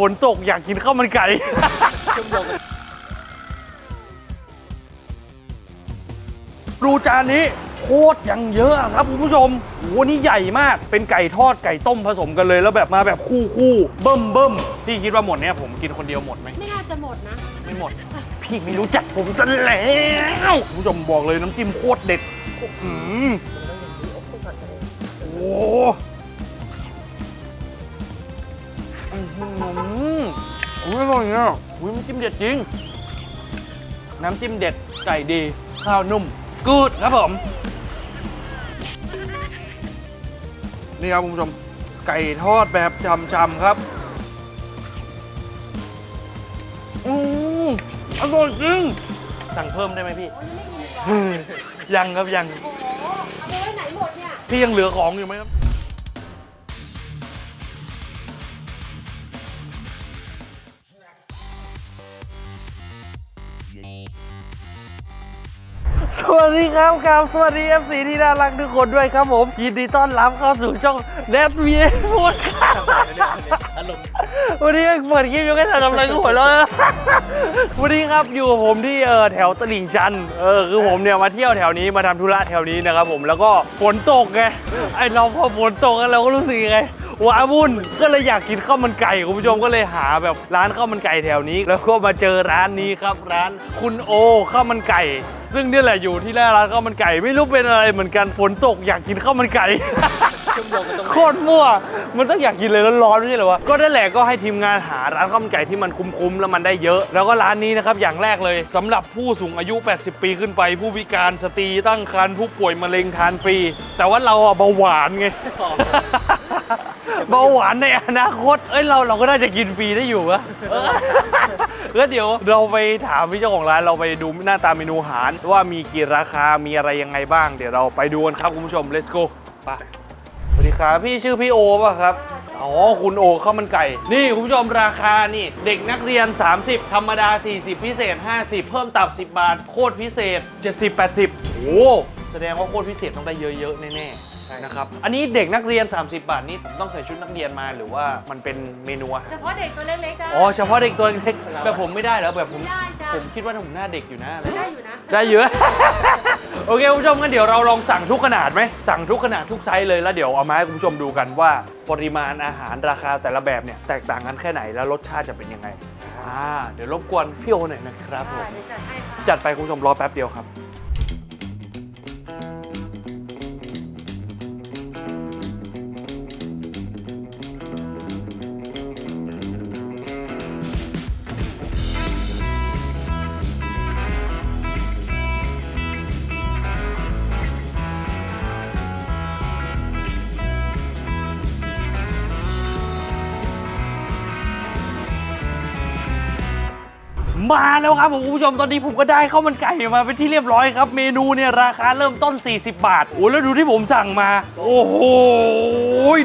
ฝนตกอยากกินข้าวมันไก่ดูจานนี้โคตรยังเยอะอะครับคุณผู้ชมโอ้โหนี่ใหญ่มาก เป็นไก่ทอดไก่ต้มผสมกันเลย แล้วแบบมาแบบคู่คู่เบิ่มเบิ่มพี่คิดว่าหมดเนี่ยผมกินคนเดียวหมดไหม ไม่น่าจะหมดนะ ไม่หมด พี่ไม่รู้จักผมซะแล้วคุณผู้ชมบอกเลยน้ำจิ้มโคตรเด็ดอืมโอ้โห อื้อหืออุ้ยอร่อยอะอุ้ยน้ำจิ้มเด็ดจริง น้ำจิ้มเด็ดไก่ดี ข้าวนุ่ม กูดครับผม นี่ครับคุณผู้ชม ไก่ทอดแบบชำๆครับ อืมอร่อยจริง สั่งเพิ่มได้ไหมพี่โอ้ยยังไม่มีหรอยังครับยัง โอ้โหเอาไปไว้ไหนหมดเนี่ย พี่ยังเหลือของอยู่ไหมครับ ดีครับครับสวัสดี FC ที่น่ารักทุกคนด้วยครับผม ยินดีต้อนรับเข้าสู่ช่องแนทวีพูดครับวันนี้เปิดคลิปยังไม่ทันทำอะไรก็หัวเราะแล้ววันนี้ครับอยู่กับผมที่เออแถวตลิ่งชันเออคือผมเนี่ยมาเที่ยวแถวนี้มาทำธุระแถวนี้นะครับผมแล้วก็ฝนตกไงไอเราพอฝนตกกันเราก็รู้สึกไงว้าวุ่นก็เลยอยากกินข้าวมันไก่คุณผู้ชมก็เลยหาแบบร้านข้าวมันไก่แถวนี้ แล้วก็มาเจอร้านนี้ครับร้านคุณโอข้าวมันไก่ ซึ่งเนี่ยแหละอยู่ที่หน้าร้านข้าวมันไก่ไม่รู้เป็นอะไรเหมือนกันฝนตกอยากกินข้าวมันไก่ โคตรมั่ว มันต้องอยากกินเลยร้อนๆไม่ใช่เหรอวะ ก็นั่นแหละก็ให้ทีมงานหาร้านข้าวมันไก่ที่มันคุ้มๆแล้วมันได้เยอะ แล้วก็ร้านนี้นะครับอย่างแรกเลยสำหรับผู้สูงอายุ 80 ปีขึ้นไป ผู้พิการสตรีตั้งครรภ์ผู้ป่วยมะเร็งทานฟรี แต่ว่าเราอะเบาหวานไง เบาหวานในอนาคต เอ้ยเราเราก็น่าจะกินฟรีได้อยู่วะเออแล้วเดี๋ยวเราไปถามพี่เจ้าของร้านเราไปดูหน้าตาเมนูอาหารว่ามีกี่ราคา มีอะไรยังไงบ้าง เดี๋ยวเราไปดูกันครับคุณผู้ชม let's go ไปสวัสดีครับพี่ชื่อพี่โอป่ะครับ อ๋อ คุณโอข้าวมันไก่ นี่คุณผู้ชมราคานี่ เด็กนักเรียน 30 ธรรมดา 40 พิเศษ 50 เพิ่มตับ 10 บาท โคตรพิเศษ 70 80โอ้แสดงว่าโคตรพิเศษต้องได้เยอะๆแน่ๆ นะครับอันนี้เด็กนักเรียน 30 บาทนี่ต้องใส่ชุดนักเรียนมาหรือว่ามันเป็นเมนูอาหารเฉพาะเด็กตัวเล็กๆจ้ะอ๋อเฉพาะเด็กตัวเล็กแบบผมไม่ได้แล้วแบบผมได้จ้ะผมคิดว่าผมหน้าเด็กอยู่นะอะไรได้เงี้ยอยู่นะได้เยอะ โอเคคุณผู้ชมงั้นเดี๋ยวเราลองสั่งทุกขนาดไหมสั่งทุกขนาดทุกไซส์เลยแล้วเดี๋ยวเอามาให้คุณผู้ชมดูกันว่า ปริมาณอาหารราคาแต่ละแบบเนี่ยแตกต่างกันแค่ไหนแล้วรสชาติจะเป็นยังไงอ่าเดี๋ยวรบกวนพี่โอหน่อยนะครับผมค่ะเดี๋ยวจัดให้ค่ะจัดไปคุณผู้ชมรอแป๊บเดียวครับ มาแล้วครับผมคุณผู้ชมตอนนี้ผมก็ได้ข้าวมันไก่มาเป็นที่เรียบร้อยครับ เมนูเนี่ยราคาเริ่มต้น 40 บาทโอ้แล้วดูที่ผมสั่งมา โอ้โห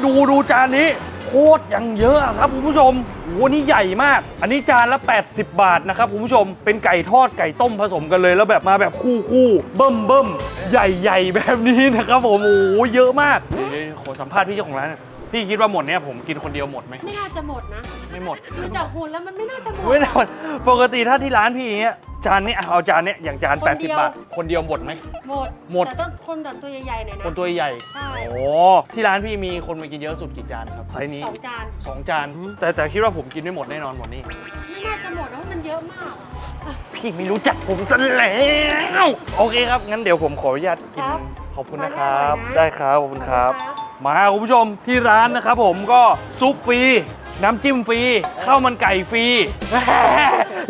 ดูดูจานนี้โคตรยังเยอะครับคุณผู้ชมโอ้นี่ใหญ่มาก อันนี้จานละ 80 บาทนะครับคุณผู้ชม เป็นไก่ทอดไก่ต้มผสมกันเลย แล้วแบบมาแบบคู่คู่เบิ่มเบิ่มใหญ่ๆแบบนี้นะครับผมโอ้เยอะมากเดี๋ยวขอสัมภาษณ์พี่เจ้าของร้านน่อย พี่คิดว่าหมดเนี่ยผมกินคนเดียวหมดไหมไม่น่าจะหมดนะไม่หมดดูจากหุ่นแล้วมันไม่น่าจะหมด ไม่ได้หมดปกติถ้าที่ร้านพี่อย่างเงี้ยจานนี้อะเอาจานเนี้ยอย่างจาน คนเดียว80บาท คนเดียวหมดไหม หมดหมด แต่ต้องคนแบบตัวใหญ่ๆหน่อยนะ คนตัวใหญ่ใช่ โอ้ที่ร้านพี่มีคนมากินเยอะสุดกี่จานครับไซส์นี้สองจาน สองจาน แต่แต่คิดว่าผมกินไม่หมดแน่นอนหมดนี่ไม่น่าจะหมดเพราะมันเยอะมากอะ พี่ไม่รู้จักผมซะแล้วโอเคครับงั้นเดี๋ยวผมขออนุญาตกินครับขอบคุณนะครับ ขออนุญาตนะ ได้ครับขอบคุณครับครับ มาคุณผู้ชมที่ร้านนะครับผมก็ซุปฟรี น้ำจิ้มฟรีข้าวมันไก่ฟรี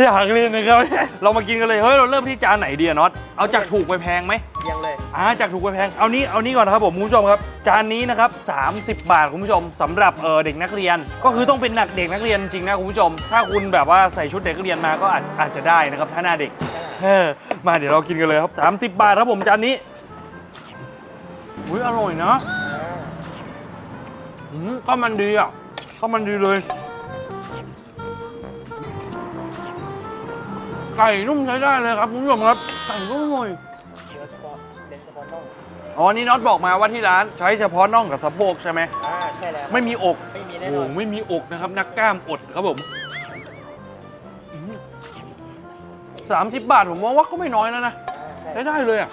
อยากเล่นนะครับ เรามากินกันเลยเฮ้ยเราเริ่มที่จานไหนดีอะน็อตเอาจากถูกไปแพงไหมยังเลยอ่าจากถูกไปแพงเอานี้เอานี้ก่อนนะครับผมคุณผู้ชมครับ จานนี้นะครับ30 บาทคุณผู้ชมสำหรับเออเด็กนักเรียน ก็คือต้องเป็นหนักเด็กนักเรียนจริงนะคุณผู้ชม ถ้าคุณแบบว่าใส่ชุดเด็กนักเรียนมาก็อาจอาจจะได้นะครับถ้าหน้าเด็กเออมาเดี๋ยวเรากินกันเลยครับ 30 บาทครับผมจานนี้อุ้ยอร่อยนะ อืมข้าวมันดีอะข้าวมันดีเลย ไก่นุ่มใช้ได้เลยครับคุณผู้ชมครับ ไก่นุ่มหน่อยเนื้อเฉพาะเน้นเฉพาะน่องอ๋อ นี่น็อตบอกมาว่าที่ร้านใช้เฉพาะน่องกับสะโพกใช่ไหมอ่าใช่แล้ว ไม่มีอก ไม่มีแน่โหไม่มีอกนะครับ นักกล้ามอดครับผมสามสิบบาทผมมองว่าก็ไม่น้อยแล้วนะใช่ได้ได้เลยอะ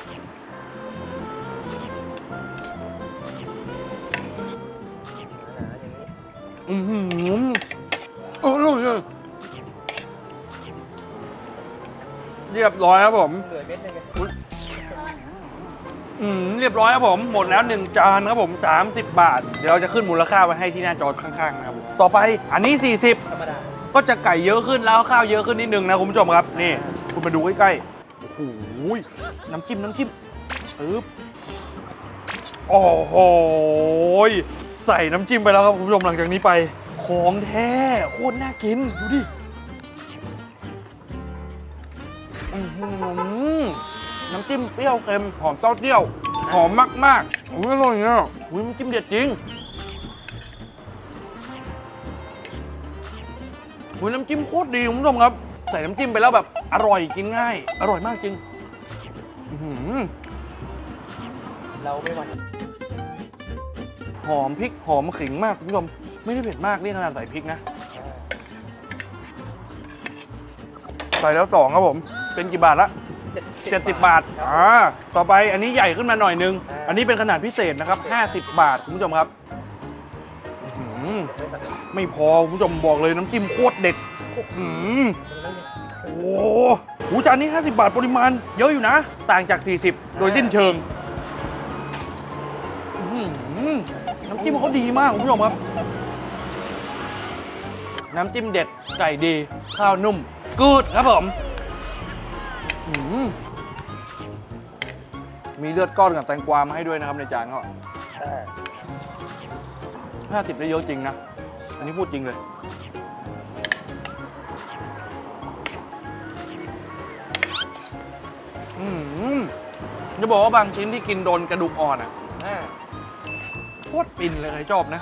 อือหือเอร่อยเลยเรียบร้อยครับผม เหลือเม็ดนึงไงอืมเรียบร้อยครับผม หมดแล้ว 1 จานครับผม 30 บาท เดี๋ยวเราจะขึ้นมูลค่าไว้ให้ที่หน้าจอข้างๆนะครับผมต่อไปอันนี้40ธรรมดาก็จะไก่เยอะขึ้นแล้วข้าวเยอะขึ้นนิดนึงนะคุณผู้ชมครับ นี่ คุณมาดูใกล้ๆ โอ้โหน้ำจิ้มน้ำจิ้มปึ๊บโอ้โห ใส่น้ำจิ้มไปแล้วครับคุณผู้ชมหลังจากนี้ไป ของแท้โคตรน่ากิน ดูดิอื้อหือน้ำจิ้มเปรี้ยวเค็มหอมเต้าเจี้ยว หอมมากๆอุ้ยอร่อยอะอุ้ยน้ำจิ้มเด็ดจริงหุยน้ำจิ้มโคตรดีคุณผู้ชมครับ ใส่น้ำจิ้มไปแล้วแบบอร่อยกินง่าย อร่อยมากจริง อื้อหือ เราไม่หว หอมพริกหอมขิงมากคุณผู้ชมไม่ได้เผ็ดมากนี่ขนาดใส่พริกนะ ใส่แล้วสองครับผม เป็นกี่บาทละเจ็ด70 บาท อ่า ต่อไปอันนี้ใหญ่ขึ้นมาหน่อยนึง อันนี้เป็นขนาดพิเศษนะครับ 50 บาท คุณผู้ชมครับไม่พอ คุณผู้ชมบอกเลยน้ำจิ้มโคตรเด็ดโอ้โหจานนี้ 50 บาทปริมาณเยอะอยู่นะ ต่างจาก 40 โดยสิ้นเชิง จิ้มเขาดีมากคุณผู้ชมครับ น้ำจิ้มเด็ดไก่ดี ข้าวนุ่ม กูดครับผมมีเลือดก้อนกับแตงกวามาให้ด้วยนะครับในจานเขาอ่าห้าสิบได้เยอะจริงนะ อันนี้พูดจริงเลย อืมจะบอกว่าบางชิ้นที่กินโดนกระดูกอ่อนอะอ่าโค ตรฟินเลยใครชอบนะ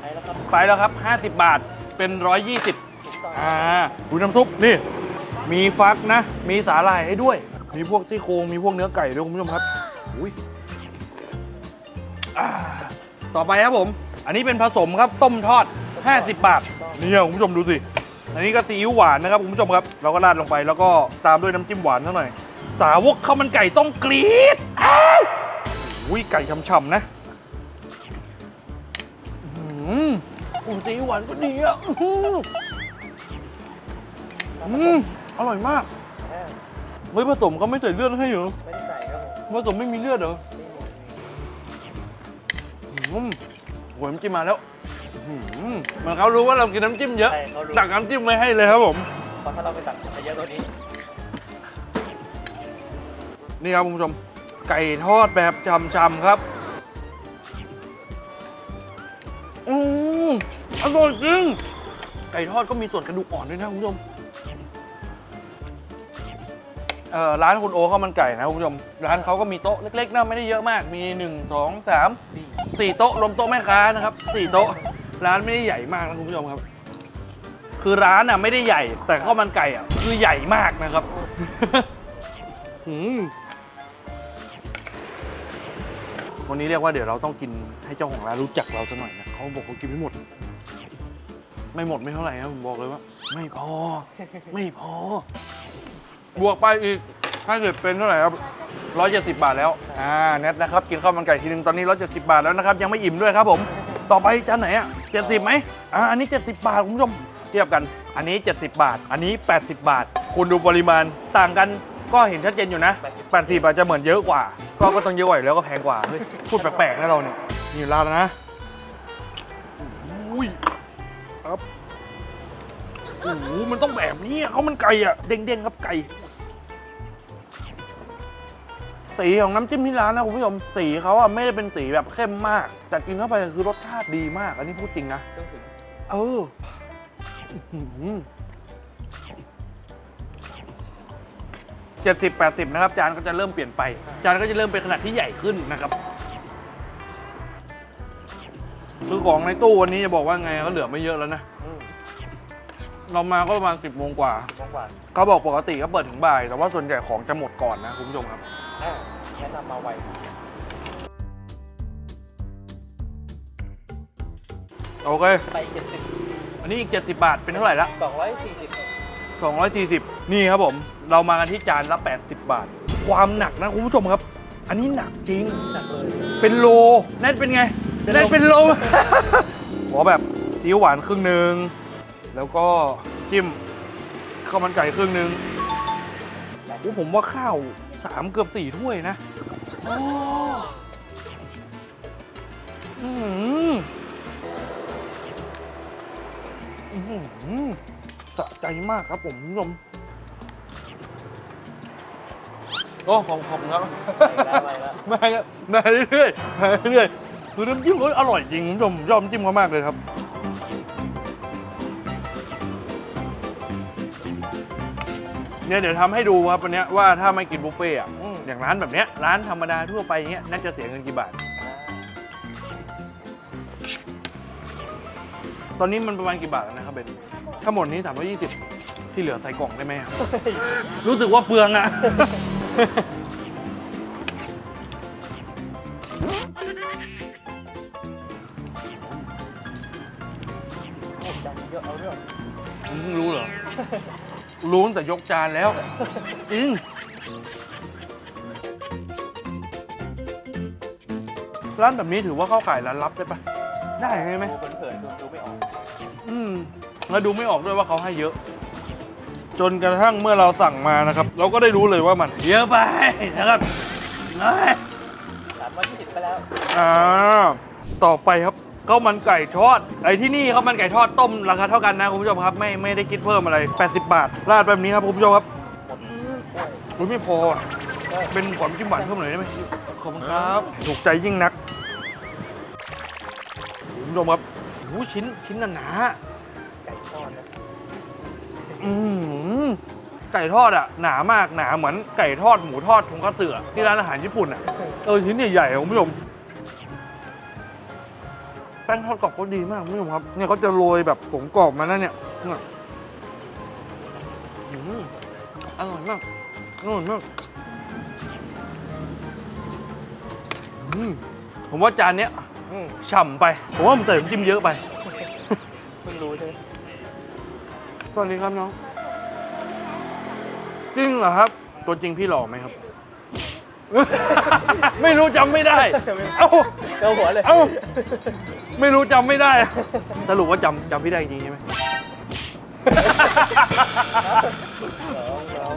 ใช้แล้วครับไปแล้วครับ 50 บาทเป็น 120ถูกต้องอ่าดูน้ำซุปนี่ มีฟักนะ มีสาหร่ายให้ด้วย มีพวกที่โครงมีพวกเนื้อไก่ด้วยคุณผู้ชมครับอุ้ยอ่าต่อไปครับผม อันนี้เป็นผสมครับต้มทอด 50 บาทนี่คุณผู้ชมดูสิ อันนี้ก็ซีอิ๊วหวานนะครับคุณผู้ชมครับ เราก็ราดลงไปแล้วก็ตามด้วยน้ำจิ้มหวานเท่าหน่อย สาวกข้าวมันไก่ต้องกรี๊ดอ้าว อุ้ยไก่ฉ่ำๆนะอื้อหือโอ้ซีอิ๊วหวานก็ดีอะอื้อหืออืมอร่อยมากอ่าเฮ้ยผสมเขาไม่ใส่เลือดให้เหรอไม่ได้ใส่ครับผมผสมไม่มีเลือดเหรอไม่มีอืมโหน้ำจิ้มมาแล้วอื้อหือเหมือนเขารู้ว่าเรากินน้ำจิ้มเยอะใช่เขารู้ตักน้ำจิ้มไว้ให้เลยครับผมเพราะถ้าเราไปตักไปเยอะตัวนี้ นี่ครับคุณผู้ชม ไก่ทอดแบบช่ำๆครับ อืมอร่อยจริง ไก่ทอดก็มีส่วนกระดูกอ่อนด้วยนะคุณผู้ชมเอ่อร้านคุณโอข้าวมันไก่นะคุณผู้ชม ร้านเขาก็มีโต๊ะเล็กๆนะไม่ได้เยอะมาก มี 1 2 3สี่สี่โต๊ะรวมโต๊ะแม่ค้านะครับสี่โต๊ะ ร้านไม่ได้ใหญ่มากนะคุณผู้ชมครับ คือร้านอะไม่ได้ใหญ่ แต่ข้าวมันไก่อะคือใหญ่มากนะครับ อืม วันนี้เรียกว่าเดี๋ยวเราต้องกินให้เจ้าของร้านรู้จักเราสักหน่อยนะเขาบอกเขากินไม่หมด ไม่หมดไม่เท่าไหร่นะผมบอกเลยว่า ไม่พอ ไม่พอ บวกไปอีกถ้าเกิดเป็นเท่าไหร่ครับร้อยเจ็ดสิบบาทแล้ว อ่าแนทนะครับ กินข้าวมันไก่ทีนึงตอนนี้ร้อยเจ็ดสิบาทแล้วนะครับ ยังไม่อิ่มด้วยครับผม ต่อไปจานไหนอะเจ็ดสิบไหมอ่าอันนี้เจ็ดสิบาทคุณผู้ชมเทียบกัน อันนี้70บาท อันนี้80บาท คุณดูปริมาณต่างกันก็เห็นชัดเจนอยู่นะ80บาทจะเหมือนเยอะกว่า ก็ก็ต้องเยอะกว่าอยู่แล้วก็แพงกว่าเฮ้ยพูดแปลกๆนะเราเนี่ยนี่ลาแล้วนะอุ้ยครับโอ้โหมันต้องแบบนี้อะเขามันไก่อะเด้งๆครับไก่สีของน้ำจิ้มที่ร้านนะคุณผู้ชมสีเขาอะไม่ได้เป็นสีแบบเข้มมาก แต่กินเข้าไปคือรสชาติดีมาก อันนี้พูดจริงนะเครื่องถึงเอ อเจ็ดสิบแปดสิบนะครับ จานก็จะเริ่มเปลี่ยนไป จานก็จะเริ่มเป็นขนาดที่ใหญ่ขึ้นนะครับคือของในตู้วันนี้จะบอกว่าไงก็เหลือไม่เยอะแล้วนะ อืมเรามาก็ประมาณสิบโมงกว่ามากกว่าเขาบอกปกติก็เปิดถึงบ่าย แต่ว่าส่วนใหญ่ของจะหมดก่อนนะคุณผู้ชมครับ อ่าแนะนำมาไวโอเค ไปเจ็ดสิบอันนี้อีก 70 บาทเป็นเท่าไหร่ละ สองร้อยสี่สิบ 240 นี่ครับผม เรามากันที่จานละ 80 บาท ความหนักนะคุณผู้ชมครับ อันนี้หนักจริง หนักเลย เป็นโลแน่นเป็นไงเป็นโล แน่นเป็นโล ขอแบบซีอิ๊วหวานครึ่งหนึ่งแล้วก็จิ้มข้าวมันไก่ครึ่งหนึ่งโอ้ผมว่าข้าวสามเกือบสี่ถ้วยนะโอ้อื้อหืออื้อหือ สะใจมากครับผมคุณผู้ชมโอ้ขอบขอบคุณครับไปแล้วไปแล้วมาครับมาเรื่อยๆมาเรื่อยๆคือน้ำจิ้มเขาอร่อยจริงคุณผู้ชมผมชอบน้ำจิ้มเขามากเลยครับ เนี่ยเดี๋ยวทำให้ดูครับวันเนี้ยว่าถ้าไม่กินบุฟเฟ่ต์อะอืมอย่างร้านแบบเนี้ยร้านธรรมดาทั่วไปเนี้ยน่าจะเสียเงินกี่บาท ตอนนี้มันประมาณกี่บาทแล้วนะครับเบน ทั้งหมดนี้ 320 ที่เหลือใส่กล่องได้ไหมอะ รู้สึกว่าเปลืองอะ โอ้จานเยอะเอาเรื่องมึงเพิ่งรู้เหรอ รู้ตั้งแต่ยกจานแล้วจริงร้านแบบนี้ถือว่าเข้าข่ายร้านลับได้ปะได้ไหมดูเผินๆดูดูไม่ออก อืม แล้วดูไม่ออกด้วยว่าเขาให้เยอะ จนกระทั่งเมื่อเราสั่งมานะครับ เราก็ได้รู้เลยว่ามัน เยอะไปนะครับน้อยสามร้อยยี่สิบไปแล้ว อ่าต่อไปครับข้าวมันไก่ทอดไอ้ที่นี่ข้าวมันไก่ทอดต้มราคาเท่ากันนะคุณผู้ชมครับ ไม่ไม่ได้คิดเพิ่มอะไร 80 บาทราดแบบนี้ครับคุณผู้ชมครับหมดถ้วยอุ๊ยไม่พออะเออเป็นขอจิ้มหวานเพิ่มหน่อยได้ไหมขอบคุณครับ ถูกใจยิ่งนักคุณผู้ชมครับโอ้โหชิ้นชิ้นหนาไไก่ทอดอะหนามากหนาเหมือนไก่ทอดหมูทอดทงคัตสึอะที่ร้านอาหารญี่ปุ่นอะเออชิ้นใหญ่ๆอะคุณผู้ชมแป้งทอดกรอบเขาดีมากคุณผู้ชมครับเนี่ยเขาจะโรยแบบผงกรอบมาแล้วเนี่ยเนี่ยอืมอร่อยมากอร่อยมากอืมผมว่าจานเนี้ยอืมฉ่ำไป ผมว่ามันใส่น้ำจิ้มเยอะไปเพิ่งรู้ใช่ไหม สวัสดีครับน้อง จริงเหรอครับ ตัวจริงพี่หล่อไหมครับ ไม่รู้จำไม่ได้ เอ้า เจ้าหัวเลย เอ้า ไม่รู้จำไม่ได้ สรุปว่าจำจำพี่ได้จริงใช่ไหมน้องน้อง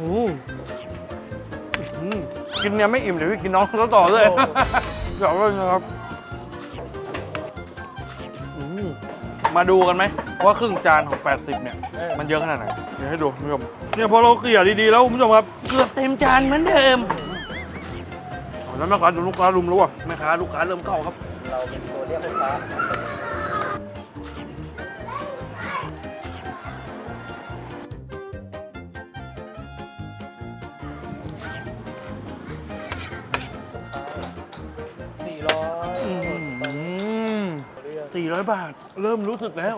อืมอืมกินเนี่ยไม่อิ่มเดี๋ยวพี่กินน้องเขาต่อเลยเดี๋ยวเลยนะครับ มาดูกันไหมว่าครึ่งจานของ 80 เนี่ยเออมันเยอะขนาดไหนเดี๋ยวให้ดูคุณผู้ชมเนี่ยพอเราเกลี่ยดีๆแล้วคุณผู้ชมครับเกือบเต็มจานเหมือนเดิมเอาแล้วแม่ค้าดูลูกค้ารุมรู้อะแม่ค้าลูกค้าเริ่มเข้าครับ เราเป็นตัวเรียกลูกค้า เริ่มรู้สึกแล้ว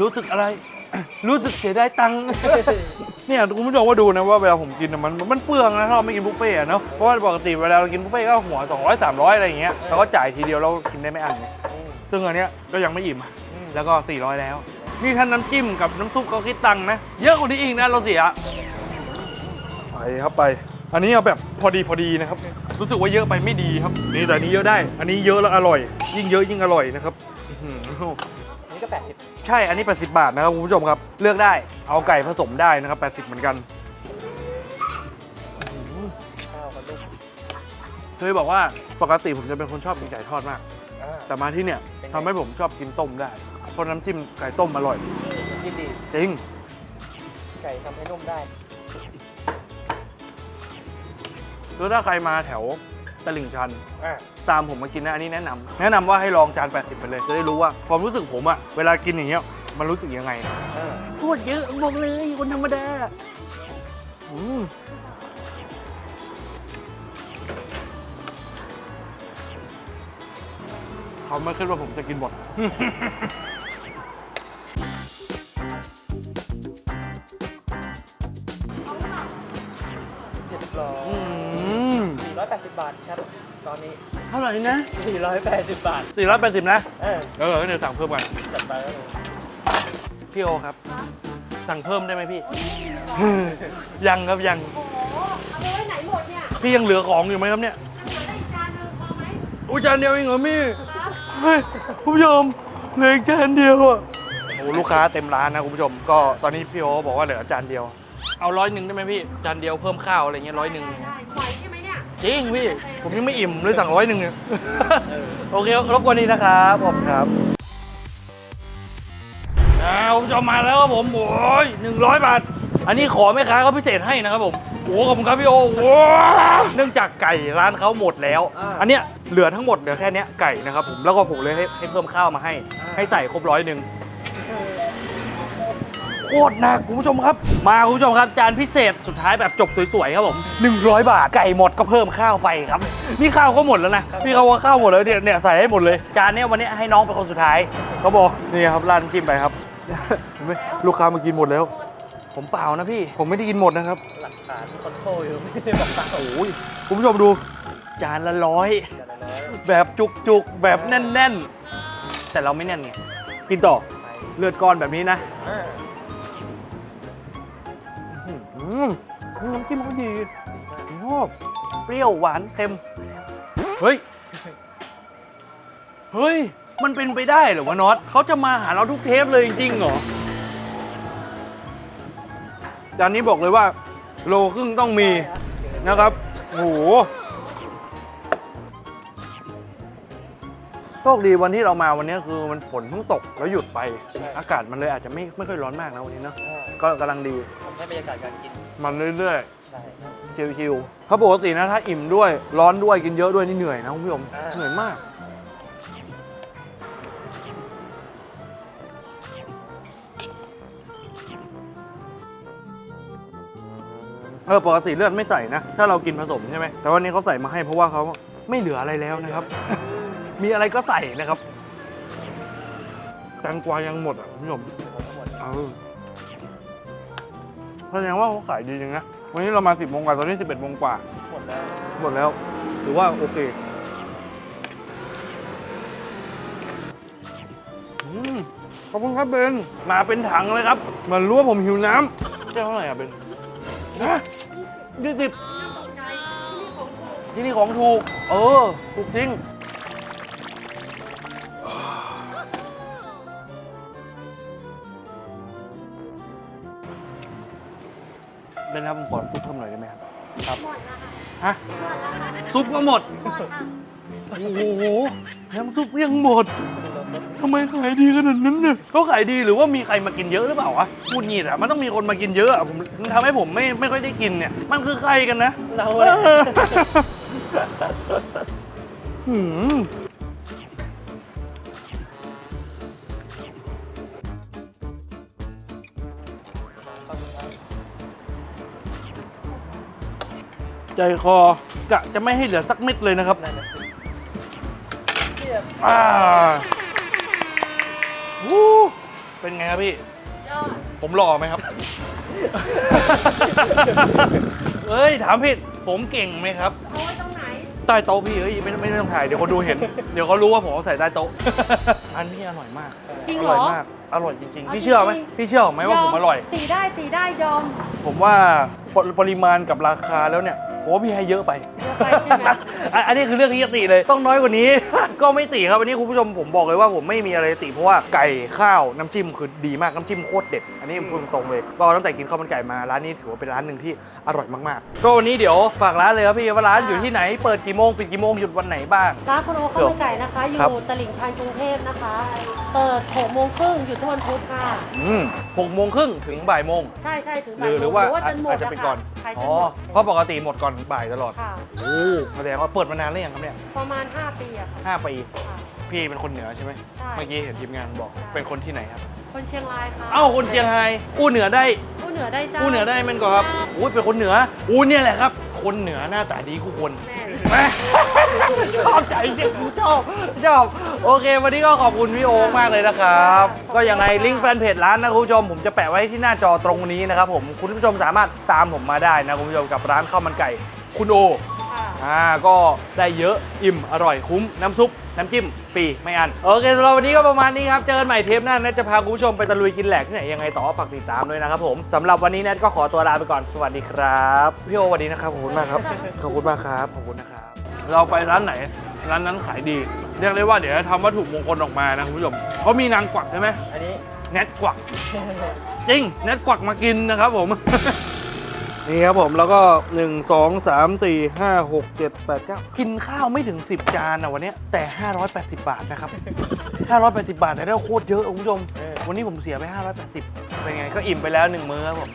รู้สึกอะไร รู้สึกเสียดายตังค์ เนี่ยคุณผู้ชมว่าดูนะว่าเวลาผมกินน่ะมันมันเปลืองนะถ้าเราไม่กินบุฟเฟ่ต์อะเนาะเพราะว่าปกติเวลาเรากินบุฟเฟ่ต์ก็หัว200 300 อะไรอย่างเงี้ยเราก็จ่ายทีเดียวเรากินได้ไม่อั้นไงซึ่งอันเนี้ยก็ยังไม่อิ่มอะแล้วก็ 400 แล้ว นี่ท่านน้ำจิ้มกับน้ำซุปก็คิดตังค์นะเยอะกว่านี้อีกนะเราเสีย ไปครับไป อันนี้เอาแบบพอดีพอดีนะครับ รู้สึกว่าเยอะไปไม่ดีครับ นี่แต่อันนี้เยอะได้ อันนี้เยอะแล้วอร่อย ยิ่งเยอะยิ่งอร่อยนะครับอื้อหืออั นนี้ก็แปดสิบใช่ อันนี้ 80 บาทนะครับคุณผู้ชมครับ เลือกได้ เอาไก่ผสมได้นะครับ 80 เหมือนกันข้าวมันลูกเคยบอกว่าปกติผมจะเป็นคนชอบกินไก่ทอดมากอ่าแต่มาที่เนี่ยเป็นไงทำให้ผมชอบกินต้มได้ เพราะน้ำจิ้มไก่ต้มอร่อยยินดี จริง ไก่ทำให้นุ่มได้แล้วถ้าใครมาแถว ตลิ่งชัน อ่าตามผมมากินนะ อันนี้แนะนำแนะนำว่าให้ลองจาน 80 ไปเลย จะได้รู้ว่าความรู้สึกผมอะเวลากินอย่างเงี้ยมันรู้สึกยังไงเออพูดเยอะบอกเลยคนธรรมดาอืมเขาไม่คิดว่าผมจะกินหมดเจ็ดร้อยอืมสี่ร้อย แปดสิบบาทครับ ตอนนี้ เท่าไหร่นะ480 บาท 480นะ เออเออเดี๋ยวสั่งเพิ่มกันจัดไปครับผมพี่โอครับครับสั่งเพิ่มได้ไหมพี่โอ้ยไม่มีหรอยังครับยัง โอ้โหเอาไปไว้ไหนหมดเนี่ยพี่ยังเหลือของอยู่ไหมครับเนี่ยยังเหลือได้อีกจานหนึงพอไหมอุ้ยจานเดียวเองเหรอมี่ครับเฮ้ยคุณผู้ชมเหลืออีกจานเดียวอะโอ้ลูกค้าเต็มร้านนะคุณผู้ชม ก็ตอนนี้พี่โอบอกว่าเหลือจานเดียว เอาร้อยหนึ่งได้ไหมพี่ จานเดียวเพิ่มข้าวอะไรเงี้ยร้อยหนึ่ง ได้ได้ไหวใช่ไหมเนี่ย จริงพี่ ผมยังไม่อิ่มเลยสั่งร้อยหนึ่งเนี่ยโอเครบกวนนี้นะครับผมครับอ่าคุณผู้ชมมาแล้วครับผมโอ้ยหนึ่งร้อยบาท อันนี้ขอแม่ค้าเขาพิเศษให้นะครับผมโอ้ขอบคุณครับพี่โอโอ้เนื่องจากไก่ร้านเขาหมดแล้ว อันเนี้ยเหลือทั้งหมดเหลือแค่เนี้ยไก่นะครับผมแล้วก็ผมเลยให้ให้เพิ่มข้าวมาให้ ให้ใส่ครบร้อยหนึ่งโคตรหนักคุณผู้ชมครับ มาคุณผู้ชมครับจานพิเศษสุดท้ายแบบจบสวยๆครับผม 100 บาทไก่หมดก็เพิ่มข้าวไปครับ นี่ข้าวเขาหมดแล้วนะพี่เขาว่าข้าวหมดแล้วเนี่ยเนี่ยใส่ให้หมดเลย จานเนี้ยวันนี้ให้น้องเป็นคนสุดท้ายเขาบอกนี่ครับร้านจิ้มไปครับเห็นไหมลูกค้ามากินหมดแล้ว ผมเปล่านะพี่ ผมไม่ได้กินหมดนะครับ หลักฐานคอนโทรลอยู่ไม่ได้บอกตังค์โอ้ยคุณผู้ชมดู จานละร้อยจัดละร้อยแบบจุกๆแบบแน่น ๆ แต่เราไม่แน่นไงกินต่อไปเลือดก้อนแบบนี้นะอ่าอื มน้ำจิ้มเขาดีชอบเปรี้ยวหวานเค็ม เฮ้ย เฮ้ย มันเป็นไปได้เหรอวะน็อตเขาจะมาหาเราทุกเทปเลยจริงๆเหรอ จานนี้บอกเลยว่า โลครึ่งต้องมีนะครับ โอ้โห โชคดีวันที่เรามาวันนี้คือมันฝนเพิ่งตกแล้วหยุดไป อากาศมันเลยอาจจะไม่ไม่ค่อยร้อนมากนะวันนี้เนอะอ่าก็กำลังดี ทำให้บรรยากาศการกิน มันเรื่อยใช่ครับๆชิวๆเพราะปกตินะถ้าอิ่มด้วยร้อนด้วยกินเยอะด้วยนี่เหนื่อยนะคุณผู้ชมอ่าเหนื่อยมาก เออปกติเลือดไม่ใส่นะ ถ้าเรากินผสมใช่ไหมแต่วันนี้เขาใส่มาให้เพราะว่าเขาไม่เหลืออะไรแล้วนะครับ มีอะไรก็ใส่นะครับแตงกวายังหมดอะคุณผู้ชม ทั้งหมด เออ แสดงว่าเขาขายดีจริงนะวันนี้เรามา 10โมงกว่าตอนนี้ 11โมงกว่าหมดแล้วหมดแล้วหรือว่าโอเคอืมขอบคุณครับเบนมาเป็นถังเลยครับมันรู้ว่าผมหิวน้ำแก้วเท่าไหร่อะเบนนะยี่สิบน่าตกใจที่นี่ของถูกที่นี่ของถูก เออ ถูกจริง ครับผมขอซุปเพิ่มหน่อยได้ไหมครับครับหมดแล้วค่ะฮะหมดแล้วค่ะซุปก็หมดหมดค่ะโอ้โหน้ำซุปยังหมดทำไมขายดีขนาดนั้นเนี่ยเขาขายดีหรือว่ามีใครมากินเยอะหรือเปล่าวะพูดงี้อะมันต้องมีคนมากินเยอะอะผมมันทำให้ผมไม่ไม่ค่อยได้กินเนี่ย มันคือใครกันนะเราเอเลยอหืม ใจคอกะจะไม่ให้เหลือสักเม็ดเลยนะครับนั่นน่ะสิเนี่ยอ่าวู้เป็นไงครับพี่ยอดผมหล่อไหมครับ เอ้ย ถามผิด ผมเก่งไหมครับ เอาไว้ตรงไหน ใต้โต๊ะพี่เอ้ยไม่ไม่ไม่ต้องถ่าย เดี๋ยวเขาดูเห็น เดี๋ยวเขารู้ว่าผมเอาใส่ใต้โต๊ะอันนี้อร่อยมาก จริงอเหรร่อยอมาก อร่อยจริงๆเอาพี่เชื่อไหมจริงๆพี่เชื่อไหมว่าผมอร่อย ตีได้ตีได้ยอม ผมว่าปริปริมาณกับราคาแล้วเนี่ย ผมว่าพี่ให้เยอะไปเยอะไปใช่ไหมอันอันนี้คือเรื่องที่จะติเลย ต้องน้อยกว่านี้ ก็ไม่ติครับวันนี้คุณผู้ชมผมบอกเลยว่าผมไม่มีอะไรติเพราะว่าไก่ข้าวน้ำจิ้มคือดีมากน้ำจิ้มโคตรเด็ด อันนี้ผมพูดตรงๆเลย ก็ตั้งแต่กินข้าวมันไก่มาร้านนี้ถือว่าเป็นร้านหนึ่งที่อร่อยมากๆ ก็วันนี้เดี๋ยวฝากร้านเลยครับพี่ว่าร้านอยู่ที่ไหนเปิดกี่โมงปิดกี่โมงหยุดวันไหนบ้าง ร้านคุณโอข้าวมันไก่นะคะ อครับ ยู่ตลิ่งชันกรุงเทพนะคะ เปิด6โมงครึ่งหยุดทุกวันพุธค่ะ อืมหกโมงครึ่งถึงบ่ายโมง ใช่ใช่ถึงหบ่ารืยอโมหรืองว่าหรือว่าจนหมดอาจจะอะเป็นค่ะก่อน ใครจอ๋นอหมดเพราะปกติหมดก่อนบ่ายตลอดค่ะ โอ้แสดงว่าเปิดมานานหรือยังครับเนี่ยประมาณ 5 ปีอะค่ะห้าปี ค่ะ พี่เป็นคนเหนือใช่ไหมใช่เมื่อกี้เห็นทีมงานบอกใช่ เป็นคนที่ไหนครับ คนเชียงรายค่ะเอ้าคนเชียงรายอู้เหนือได้ ผู้เหนือได้เจ้าอู้เหนือได้แมันก่อนครับอู้เป็นคนเหนืออู้เนี่ยแหละครับ คนเหนือหน้าตาดีคู่คนแน่ แม่ ชอบใจจริงชอบชอบโอเค วันนี้ก็ขอบคุณพี่โอ๊คมากเลยนะครับ ก็ยังไงลิงก์แฟนเพจร้านนะคุณผู้ชมผมจะแปะไว้ที่หน้าจอตรงนี้นะครับผมคุณผู้ชมสามารถตามผมมาได้นะคุณผู้ชมกับร้านข้าวมันไก่ คุณโอค่ะอ่าก็ได้เยอะอิ่มอร่อยคุ้มน้ำซุปน้ำจิ้มฟรีไม่อัน โอเคสำหรับวันนี้ก็ประมาณนี้ครับ เจอกันใหม่เทปหน้าแนทจะพาคุณผู้ชมไปตะลุยกินแหลกที่ไหนยังไงต่อฝากติดตามด้วยนะครับผมสำหรับวันนี้แนทก็ขอตัวลาไปก่อนสวัสดีครับ พี่โอสวัสดีนะครับ ขอบคุณมากครับ ขอบคุณมากครับ ขอบคุณนะครับ เราไปร้านไหน ร้านนั้นขายดี เรียกได้ว่าเดี๋ยวจะทำวัตถุมงคลออกมานะคุณผู้ชมเขามีนางกวักใช่ไหมอันนี้ แนทกวัก จริง แนทกวักมากินนะครับผม นี่ครับผมแล้วก็ 1 2 3 4 5 6 7 8 9 กินข้าวไม่ถึง 10 จานนะวันเนี้ยแต่ 580 บาทนะครับ 580 บาทแต่ได้โคตรเยอะคุณผู้ชม วันนี้ผมเสียไป 580 เป็นไงก็อิ่มไปแล้ว 1 มื้อครับผม